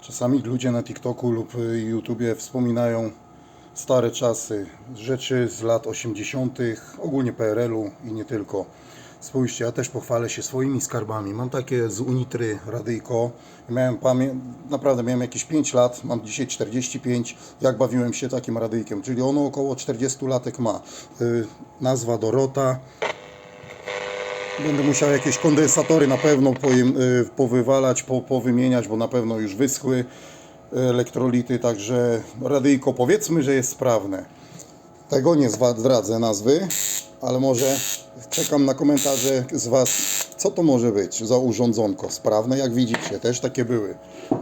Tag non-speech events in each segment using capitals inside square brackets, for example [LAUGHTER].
Czasami ludzie na TikToku lub y, YouTubie wspominają stare czasy, rzeczy z lat 80., ogólnie PRL-u i nie tylko. Spójrzcie, ja też pochwalę się swoimi skarbami. Mam takie z Unitry radyjko. Miałem naprawdę miałem jakieś 5 lat, mam dzisiaj 45, jak bawiłem się takim radyjkiem, czyli ono około 40 latek ma. Y, nazwa Dorota, Będę musiał jakieś kondensatory na pewno y, powywalać, po, powymieniać, bo na pewno już wyschły y, elektrolity, także radyjko powiedzmy, że jest sprawne. Tego nie zdradzę nazwy, ale może czekam na komentarze z Was, co to może być za urządzonko. Sprawne, jak widzicie, też takie były.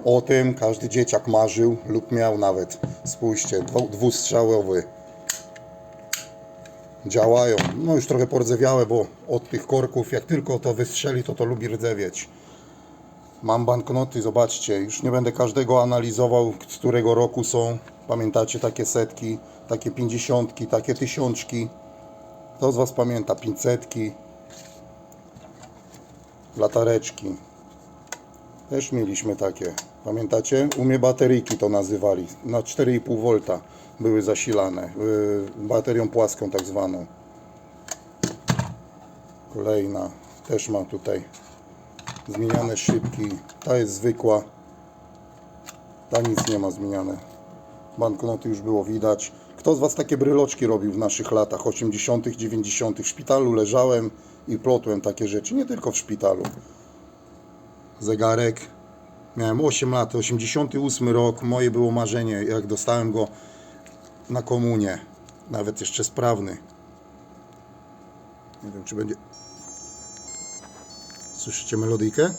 O tym każdy dzieciak marzył lub miał nawet. Spójrzcie, dwu- dwustrzałowy działają. No już trochę pordzewiałe, bo od tych korków, jak tylko to wystrzeli, to to lubi rdzewieć. Mam banknoty, zobaczcie, już nie będę każdego analizował, z którego roku są. Pamiętacie takie setki, takie pięćdziesiątki, takie tysiączki. Kto z Was pamięta? Pięćsetki, latareczki. Też mieliśmy takie. Pamiętacie? U mnie bateryjki to nazywali. Na 4,5 V były zasilane. Yy, baterią płaską tak zwaną. Kolejna. Też ma tutaj zmieniane szybki. Ta jest zwykła. Ta nic nie ma zmieniane. Banknoty już było widać. Kto z Was takie bryloczki robił w naszych latach 80., 90.? W szpitalu leżałem i plotłem takie rzeczy. Nie tylko w szpitalu zegarek. Miałem 8 lat, 88 rok. Moje było marzenie, jak dostałem go na komunię. Nawet jeszcze sprawny. Nie wiem, czy będzie. Słyszycie melodyjkę?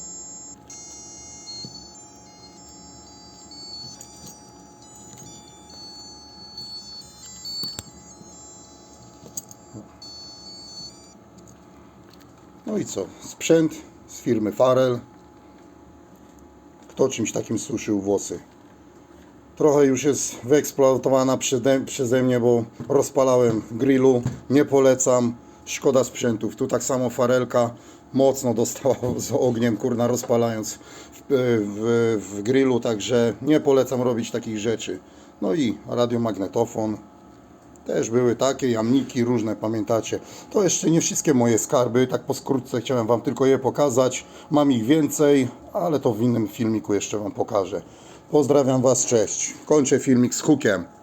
No i co? Sprzęt z firmy Farel. Kto czymś takim suszył włosy? Trochę już jest wyeksploatowana przeze, przeze mnie, bo rozpalałem grillu. Nie polecam. Szkoda sprzętów. Tu tak samo farelka mocno dostała [LAUGHS] z ogniem, kurna, rozpalając w, w, w grillu, także nie polecam robić takich rzeczy. No i radiomagnetofon. Też były takie jamniki różne, pamiętacie. To jeszcze nie wszystkie moje skarby, tak po skrótce chciałem Wam tylko je pokazać. Mam ich więcej, ale to w innym filmiku jeszcze Wam pokażę. Pozdrawiam Was, cześć. Kończę filmik z hukiem.